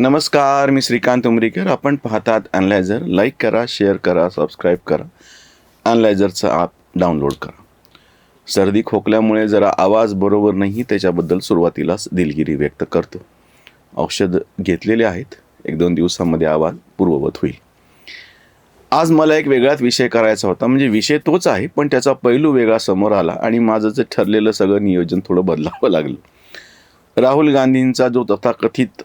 नमस्कार मी श्रीकांत उमरीकर. आपण पाहतात अनलायझर लाईक करा शेअर करा सबस्क्राईब करा. अनलायझरचं ॲप डाउनलोड करा. सर्दी खोकल्यामुळे जरा आवाज बरोबर नाही त्याच्याबद्दल सुरुवातीलाच दिलगिरी व्यक्त करतो. औषध घेतलेले आहेत. एक दोन दिवसामध्ये आवाज पूर्ववत होईल. आज मला एक वेगळाच विषय करायचा होता. म्हणजे विषय तोच आहे पण त्याचा पैलू वेगळा समोर आला आणि माझं जे ठरलेलं सगळं नियोजन थोडं बदलावं लागलं. राहुल गांधींचा जो तथाकथित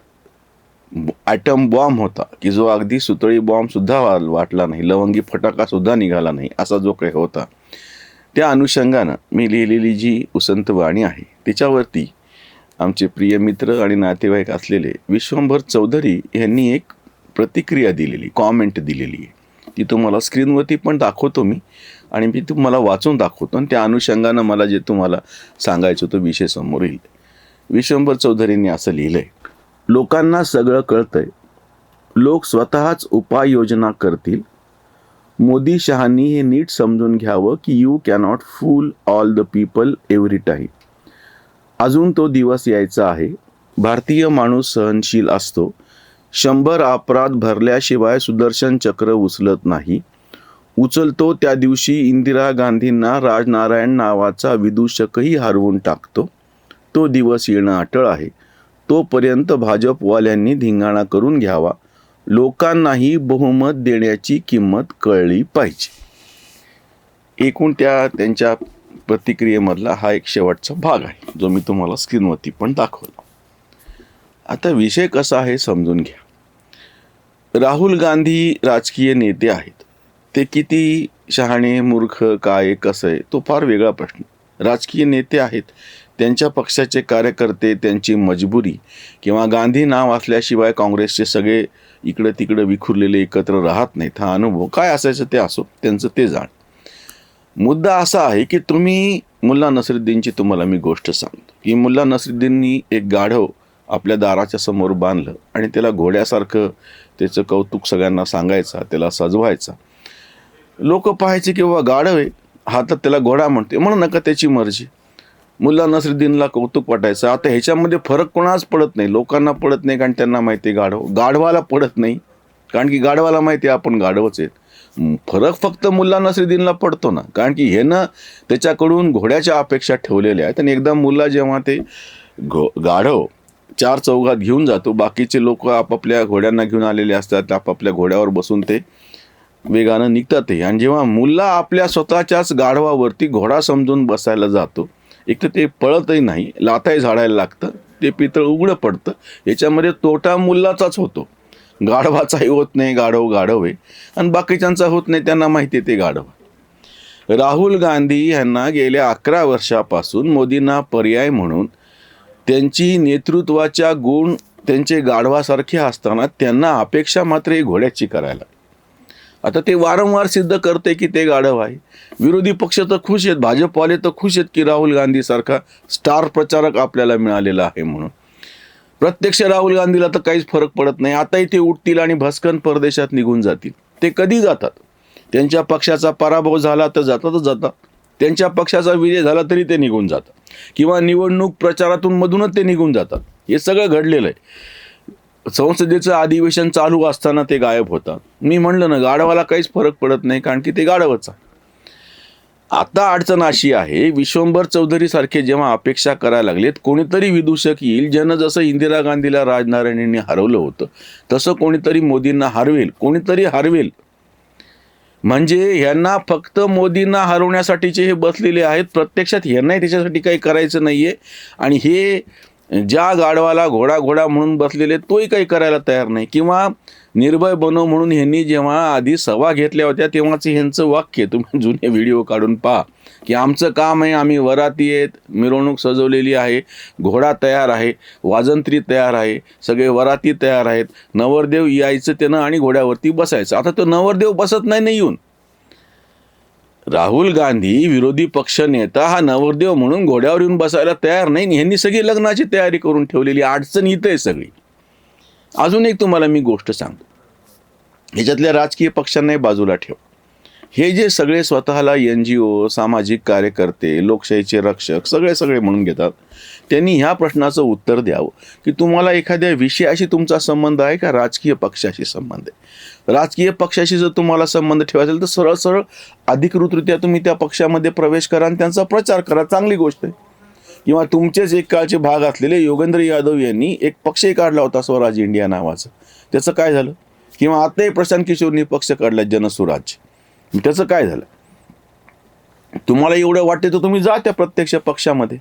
ॲटम बॉम्ब होता की जो अगदी सुतळी बॉम्बसुद्धा वा- वाटला नाही लवंगी फटाकासुद्धा निघाला नाही असा जो काही होता. त्या अनुषंगानं मी लिहिलेली जी उसंत वाणी आहे तिच्यावरती आमचे प्रिय मित्र आणि नातेवाईक असलेले विश्वंभर चौधरी यांनी एक प्रतिक्रिया दिलेली कॉमेंट दिलेली आहे. ती तुम्हाला स्क्रीनवरती पण दाखवतो मी आणि मी तुम्हाला वाचून दाखवतो आणि त्या अनुषंगानं मला जे तुम्हाला सांगायचं होतं विषय समोर येईल. विश्वंभर चौधरींनी असं लिहिलं आहे लोकांना सगळं कळतंय. लोक स्वतःच उपाययोजना करतील. मोदी शहांनी हे नीट समजून घ्यावं की you cannot fool all the people every time अजून तो दिवस यायचा आहे. भारतीय माणूस सहनशील असतो. शंभर अपराध भरल्याशिवाय सुदर्शन चक्र उचलत नाही. उचलतो त्या दिवशी इंदिरा गांधींना राजनारायण नावाचा विदूषकही हरवून टाकतो. तो दिवस येणं अटळ आहे. तोपर्यंत भाजपवाल्यांनी धिंगाणा करून घ्यावा. लोकांनाही बहुमत देण्याची किंमत कळली पाहिजे. एकूण त्या त्यांच्या प्रतिक्रियेमधला हा एक शेवटचा भाग आहे जो मी तुम्हाला स्क्रीनवरती पण दाखवला. आता विषय कसा आहे समजून घ्या. राहुल गांधी राजकीय नेते आहेत. ते किती शहाणे मूर्ख काय कसं आहे तो फार वेगळा प्रश्न. राजकीय नेते आहेत. त्यांच्या पक्षाचे कार्यकर्ते त्यांची मजबुरी किंवा गांधी नाव असल्याशिवाय काँग्रेसचे सगळे इकडं तिकडं विखुरलेले एकत्र राहत नाहीत. हा अनुभव काय असायचं ते असो त्यांचं ते जाण. मुद्दा असा आहे की तुम्ही मुल्ला नसरुद्दीनची तुम्हाला मी गोष्ट सांगतो. की मुल्ला नसरुद्दीननी एक गाढव आपल्या दाराच्या समोर बांधलं आणि त्याला घोड्यासारखं त्याचं कौतुक सगळ्यांना सांगायचा त्याला सजवायचा. लोक पाहायचे की बाबा गाढव आहे हातात त्याला घोडा म्हणते म्हणून नका त्याची मर्जी. मुल्ला नसरुद्दीनला कौतुक वाटायचं. आता ह्याच्यामध्ये फरक कोणाच पडत नाही. लोकांना पडत नाही कारण त्यांना माहिती आहे गाढव गाढवाला पडत नाही. कारण की गाढवाला माहिती आहे आपण गाढवच आहेत. फरक फक्त मुल्ला नसरुद्दीनला पडतो ना. कारण की ह्यानं त्याच्याकडून घोड्याच्या अपेक्षा ठेवलेल्या आहेत आणि एकदा मुल्ला जेव्हा ते घो गाढव चार चौघात घेऊन जातो बाकीचे लोक आपापल्या घोड्यांना घेऊन आलेले असतात आपापल्या घोड्यावर बसून ते वेगानं निघतात आणि जेव्हा मुल्ला आपल्या स्वतःच्याच गाढवावरती घोडा समजून बसायला जातो एक तर ते पळतही नाही लाथाही झाडायला लागतं ते पितळ उघडं पडतं याच्यामध्ये तोटा मुलाचाच होतो. गाढवाचाही होत नाही गाढव गाढव आहे. आणि बाकीच्यांचा होत नाही त्यांना माहिती आहे ते गाढव. राहुल गांधी यांना गेल्या अकरा वर्षापासून मोदींना पर्याय म्हणून त्यांची नेतृत्वाच्या गुण त्यांचे गाढवासारखे असताना त्यांना अपेक्षा मात्र घोड्याची करायला. आता ते वारंवार सिद्ध करते की ते गाढव आहे. विरोधी पक्ष तर खुश आहेत भाजपवाले तर खुश आहेत की राहुल गांधीसारखा स्टार प्रचारक आपल्याला मिळालेला आहे म्हणून. प्रत्यक्ष राहुल गांधीला तर काहीच फरक पडत नाही. आताही ते उठतील आणि भस्कन परदेशात निघून जातील. ते कधी जातात? त्यांच्या पक्षाचा पराभव झाला तर जातातच जातात. त्यांच्या पक्षाचा विजय झाला तरी ते निघून जातात. किंवा निवडणूक प्रचारातून मधूनच ते निघून जातात. हे सगळं घडलेलं आहे. संसदेचं अधिवेशन चालू असताना ते गायब होतात. मी म्हणलं ना गाढवाला काहीच फरक पडत नाही कारण की ते गाढवच आहे. आता अडचण अशी आहे विश्वंभर चौधरीसारखे जेव्हा अपेक्षा करायला लागलेत कोणीतरी विदूषक येईल. ज्यानं जसं इंदिरा गांधीला राजनारायणींनी हरवलं होतं तसं कोणीतरी मोदींना हरवेल कोणीतरी हरवेल. म्हणजे ह्यांना फक्त मोदींना हरवण्यासाठीचे हे बसलेले आहेत प्रत्यक्षात ह्यांनाही त्याच्यासाठी काही करायचं नाही आहे आणि हे ज्या गाढवाला घोडा घोडा म्हणून बसलेले तोही काही करायला तयार नाही. किंवा निर्भय बनव म्हणून ह्यांनी जेव्हा आधी सभा घेतल्या होत्या तेव्हाच ह्यांचं वाक्य तुम्ही जुने व्हिडिओ काढून पहा की आमचं काम आहे आम्ही वराती आहेत मिरवणूक सजवलेली आहे घोडा तयार आहे वाजंत्री तयार आहे सगळे वराती तयार आहेत नवरदेव यायचं त्यानं आणि घोड्यावरती बसायचं. आता तो नवरदेव बसत नाही येऊन? राहुल गांधी विरोधी पक्ष नेता हा नवरदेव म्हणून घोड्यावर येऊन बसायला तयार नाही. ह्यांनी सगळी लग्नाची तयारी करून ठेवलेली अडचण इथं आहे सगळी. अजून एक तुम्हाला मी गोष्ट सांगतो. ह्याच्यातल्या राजकीय पक्षांनाही बाजूला ठेव. हे जे सगळे स्वतःला एन जी ओ सामाजिक कार्यकर्ते लोकशाहीचे रक्षक सगळे सगळे म्हणून घेतात त्यांनी ह्या प्रश्नाचं उत्तर द्यावं. की तुम्हाला एखाद्या विषयाशी तुमचा संबंध आहे का? राजकीय पक्षाशी संबंध आहे. राजकीय पक्षाशी जर तुम्हाला संबंध ठेवायचा असेल तर सरळ सरळ अधिकृतरित्या तुम्ही त्या पक्षामध्ये प्रवेश करा आणि त्यांचा प्रचार करा. चांगली गोष्ट आहे. किंवा तुमचेच एक काळचे भाग असलेले योगेंद्र यादव यांनी एक पक्षही काढला होता स्वराज इंडिया नावाचं. त्याचं काय झालं? किंवा आताही प्रशांत किशोरनी पक्ष काढला जनसुराज त्याचं काय झालं? तुम्हाला एवढं वाटते तर तुम्ही जा त्या प्रत्यक्ष पक्षामध्ये.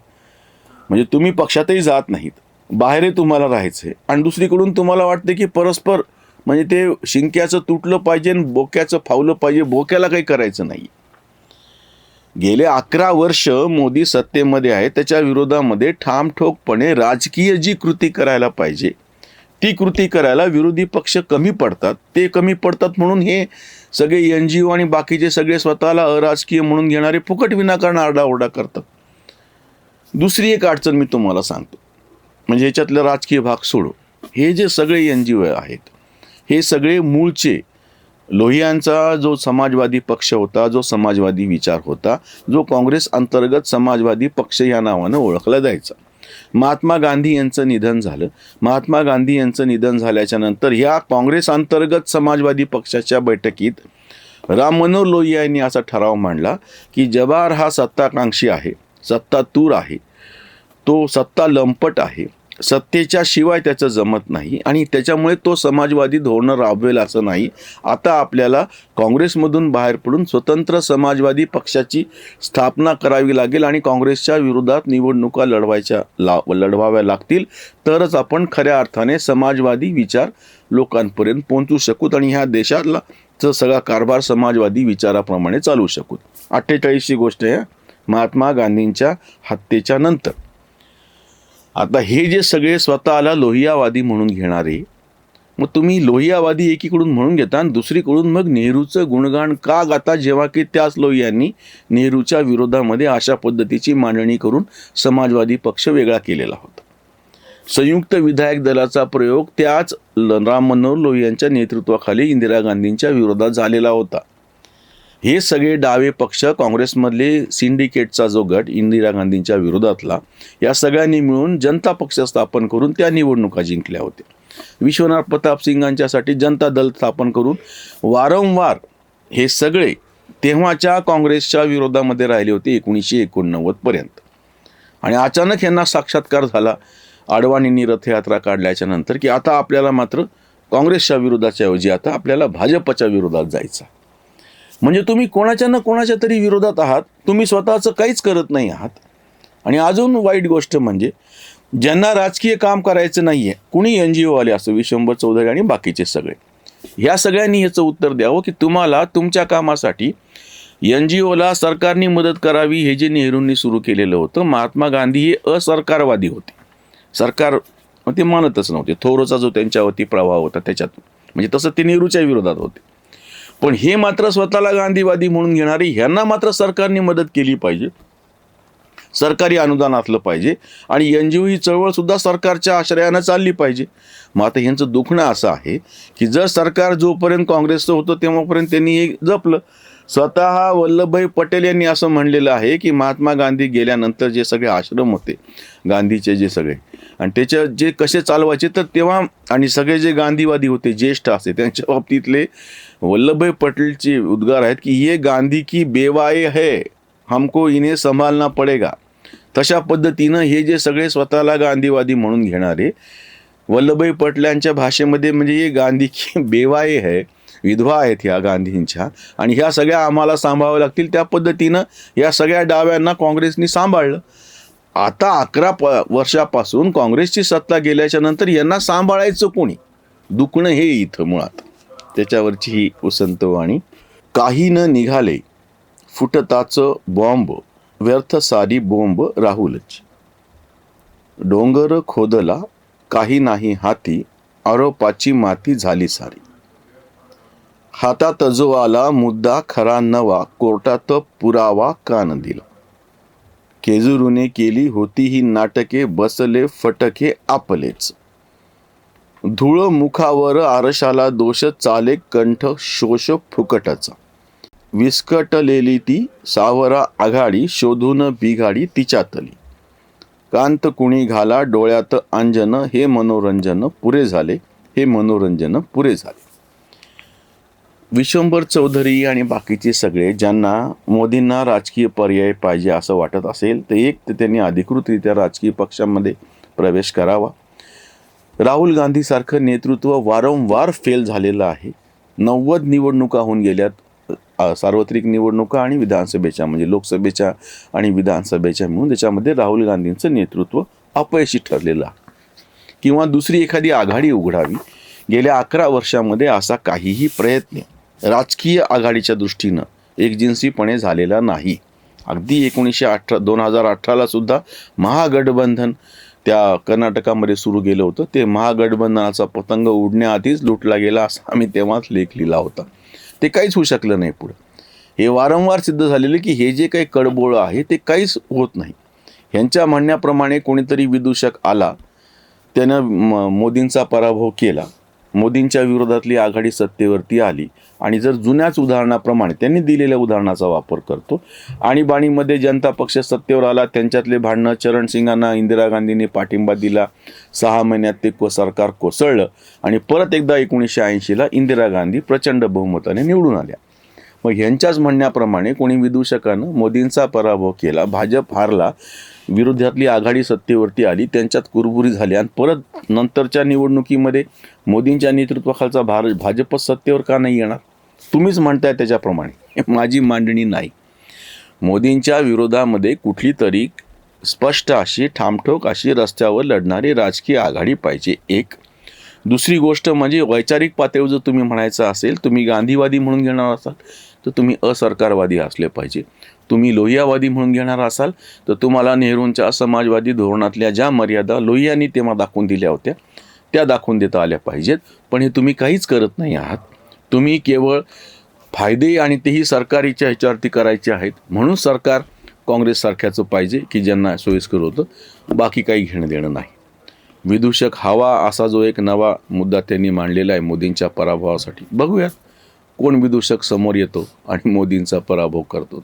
म्हणजे तुम्ही पक्षातही जात नाहीत. बाहेरही तुम्हाला राहायचं आहे आणि दुसरीकडून तुम्हाला वाटते की परस्पर म्हणजे ते शिंक्याचं तुटलं पाहिजे आणि बोक्याचं फावलं पाहिजे बोक्याला काही करायचं नाही. गेले अकरा वर्ष मोदी सत्तेमध्ये आहे त्याच्या विरोधामध्ये ठामठोकपणे राजकीय जी कृती करायला पाहिजे ती कृती करायला विरोधी पक्ष कमी पडतात. ते कमी पडतात म्हणून हे सगळे एन जी ओ आणि बाकीचे सगळे स्वतःला अराजकीय म्हणून घेणारे फुकट विनाकारण आरडाओरडा करतात. दुसरी एक अडचण मी तुम्हाला सांगतो. म्हणजे ह्याच्यातलं राजकीय भाग सोडू हे जे सगळे एन जी ओ आहेत हे सगळे मूळचे लोहियांचा जो समाजवादी पक्ष होता जो समाजवादी विचार होता जो काँग्रेस अंतर्गत समाजवादी पक्ष या नावानं ओळखला जायचा. महात्मा गांधी यांचं निधन झालं. महात्मा गांधी यांचं निधन झाल्याच्यानंतर या काँग्रेस अंतर्गत समाजवादी पक्षाच्या बैठकीत राम मनोहर लोहिया यांनी असा ठराव मांडला की जवाहर हा सत्ताकांक्षी आहे सत्तातूर आहे तो सत्ता लंपट आहे सत्तेच्या शिवाय त्याचं जमत नाही आणि त्याच्यामुळे तो समाजवादी धोरणं राबवेल असं नाही. आता आपल्याला काँग्रेसमधून बाहेर पडून स्वतंत्र समाजवादी पक्षाची स्थापना करावी लागेल आणि काँग्रेसच्या विरोधात निवडणुका लढवायच्या ला लढवाव्या लागतील. तरच आपण खऱ्या अर्थाने समाजवादी विचार लोकांपर्यंत पोहोचू शकूत आणि ह्या देशातला सगळा कारभार समाजवादी विचाराप्रमाणे चालू शकूत. अठ्ठेचाळीसची गोष्ट आहे महात्मा गांधींच्या हत्येच्या नंतर. आता हे जे सगळे स्वतःला लोहियावादी म्हणून घेणारे मग तुम्ही लोहियावादी एकीकडून म्हणून घेता आणि दुसरीकडून मग नेहरूचं गुणगान का गाता जेव्हा की त्याच लोहियांनी नेहरूच्या विरोधामध्ये अशा पद्धतीची मांडणी करून समाजवादी पक्ष वेगळा केलेला होता. संयुक्त विधायक दलाचा प्रयोग त्याच ल- राम मनोहर लोहियांच्या नेतृत्वाखाली इंदिरा गांधींच्या विरोधात झालेला होता. हे सगळे डावे पक्ष काँग्रेसमधले सिंडिकेटचा जो गट इंदिरा गांधींच्या विरोधातला या सगळ्यांनी मिळून जनता पक्ष स्थापन करून त्या निवडणुका जिंकल्या होत्या. विश्वनाथ प्रताप सिंगांच्यासाठी जनता दल स्थापन करून वारंवार हे सगळे तेव्हाच्या काँग्रेसच्या विरोधामध्ये राहिले होते एकोणीसशे एकोणनव्वदपर्यंत आणि अचानक यांना साक्षात्कार झाला आडवाणींनी रथयात्रा काढल्याच्या नंतर की आता आपल्याला मात्र काँग्रेसच्या विरोधाच्या ऐवजी आता आपल्याला भाजपच्या विरोधात जायचं म्हणजे तुम्ही कोणाच्या ना कोणाच्या तरी विरोधात आहात तुम्ही स्वतःचं काहीच करत नाही आहात. आणि अजून वाईट गोष्ट म्हणजे ज्यांना राजकीय काम करायचं नाही आहे कुणी एन जी ओवाले असो विश्वंभर चौधरी आणि बाकीचे सगळे. ह्या सगळ्यांनी ह्याचं उत्तर द्यावं की तुम्हाला तुमच्या कामासाठी एन जी ओला सरकारने मदत करावी हे जे नेहरूंनी सुरू केलेलं होतं महात्मा गांधी हे असरकारवादी होते. सरकार ते मानतच नव्हते. थोरचा जो त्यांच्यावरती प्रभाव होता त्याच्यातून म्हणजे तसं ते नेहरूच्या विरोधात होते. पण हे मात्र स्वतःला गांधीवादी म्हणून घेणारे ह्यांना मात्र सरकारने मदत केली पाहिजे. सरकारी अनुदान असलं पाहिजे आणि एन जी ओ ही चळवळसुद्धा सरकारच्या आश्रयानं चालली पाहिजे. मग आता ह्यांचं दुखणं असं आहे की जर सरकार जोपर्यंत काँग्रेसचं होतं तेव्हापर्यंत त्यांनी हे जपलं. स्वतः वल्लभभाई पटेल यांनी असं म्हणलेलं आहे की महात्मा गांधी गेल्यानंतर जे सगळे आश्रम होते गांधीचे जे सगळे आणि त्याच्या जे कसे चालवायचे तर तेव्हा आणि सगळे जे गांधीवादी होते ज्येष्ठ असे त्यांच्या बाबतीतले वल्लभभाई पटेलचे उद्गार आहेत की हे गांधी की बेवाये है हमको इने संभालना पडेगा. तशा पद्धतीनं हे जे सगळे स्वतःला गांधीवादी म्हणून घेणारे वल्लभभाई पटलांच्या भाषेमध्ये म्हणजे हे गांधी की बेवाये है विधवा आहेत ह्या गांधींच्या आणि ह्या सगळ्या आम्हाला सांभाळाव्या लागतील. त्या पद्धतीनं या सगळ्या डाव्यांना काँग्रेसनी सांभाळलं. आता अकरा प वर्षापासून काँग्रेसची सत्ता गेल्याच्यानंतर यांना सांभाळायचं कोणी? दुखणं हे इथं मुळात. त्याच्यावरची ही उसंतवाणी काही न निघाले. फुटताचं बॉम्ब. व्यर्थ सारी बोंब राहुलच. डोंगर खोदला. काही नाही हाती. आरोपाची माती झाली सारी. हातात जो आला मुद्दा खरा नवा. कोर्टात पुरावा कान दिला. केजुरूने केली होती ही नाटके बसले फटके आपलेच. धुळ मुखावर आरशाला दोष चाले कंठ शोष फुकटाचा. विस्कटलेली ती सावरा आघाडी शोधून बिघाडी तिच्यातली. कांत कुणी घाला डोळ्यात अंजन हे मनोरंजन पुरे झाले हे मनोरंजन पुरे झाले. विश्वंभर चौधरी आणि बाकीचे सगळे ज्यांना मोदींना राजकीय पर्याय पाहिजे असं वाटत असेल तर एक तर त्यांनी अधिकृतरित्या राजकीय पक्षामध्ये प्रवेश करावा. राहुल गांधीसारखं नेतृत्व वारंवार फेल झालेलं आहे. नव्वद निवडणुका होऊन गेल्यात सार्वत्रिक निवडणुका आणि विधानसभेच्या म्हणजे लोकसभेच्या आणि विधानसभेच्या मिळून त्याच्यामध्ये राहुल गांधींचं नेतृत्व अपयशी ठरलेलं आहे. किंवा दुसरी एखादी आघाडी उघडावी गेल्या अकरा वर्षामध्ये असा काहीही प्रयत्न राजकीय आघाडीच्या दृष्टीनं एकजिन्सीपणे झालेला नाही. अगदी एकोणीसशे अठरा दोन हजार अठराला सुद्धा महागठबंधन त्या कर्नाटकामध्ये सुरू केलं होतं. ते महागठबंधनाचा पतंग उडण्याआधीच लुटला गेला असा आम्ही तेव्हाच लेख लिहिला होता. ते काहीच होऊ शकलं नाही पुढे. हे वारंवार सिद्ध झालेलं की हे जे काही कडबोळं आहे ते काहीच होत नाही. ह्यांच्या म्हणण्याप्रमाणे कोणीतरी विदूषक आला. त्यानं म- मोदींचा पराभव केला. मोदींच्या विरोधातली आघाडी सत्तेवरती आली. आणि जर जुन्याच उदाहरणाप्रमाणे त्यांनी दिलेल्या उदाहरणाचा वापर करतो आणीबाणीमध्ये जनता पक्ष सत्तेवर आला त्यांच्यातले भांडणं चरण सिंगांना इंदिरा गांधींनी पाठिंबा दिला सहा महिन्यात ते को सरकार कोसळलं आणि परत एकदा एकोणीसशे ऐंशीला इंदिरा गांधी प्रचंड बहुमताने निवडून आल्या. मग ह्यांच्याच म्हणण्याप्रमाणे कोणी विदूषकानं मोदींचा पराभव केला भाजप हारला विरोधातली आघाडी सत्तेवरती आली त्यांच्यात कुरबुरी झाली आणि परत नंतरच्या निवडणुकीमध्ये मोदींच्या नेतृत्वाखालचा भार भाजप सत्तेवर का नाही येणार? तुम्हीच म्हणताय त्याच्याप्रमाणे. माझी मांडणी नाही. मोदींच्या विरोधामध्ये कुठली तरी स्पष्ट अशी ठामठोक अशी रस्त्यावर लढणारी राजकीय आघाडी पाहिजे एक. दुसरी गोष्ट म्हणजे वैचारिक पातळीवर जर तुम्ही म्हणायचं असेल तुम्ही गांधीवादी म्हणून घेणार असाल तर तुम्ही असरकारवादी असले पाहिजे. तुम्ही लोहियावादी म्हणून घेणार असाल तर तुम्हाला नेहरूंच्या समाजवादी धोरणातल्या ज्या मर्यादा लोहियांनी तेव्हा दाखवून दिल्या होत्या त्या दाखवून देता आल्या पाहिजेत. पण हे तुम्ही काहीच करत नाही आहात. तुम्ही केवळ फायदे आणि तेही सरकारीच्या ह्याच्यावरती करायचे आहेत. म्हणून सरकार काँग्रेससारख्याचं पाहिजे की ज्यांना सोयीस्कर होतं बाकी काही घेणं देणं नाही. विदूषक हवा असा जो एक नवा मुद्दा त्यांनी मांडलेला आहे मोदींच्या पराभवासाठी. बघूयात कोण विदूषक समोर येतो आणि मोदींचा पराभव करतो.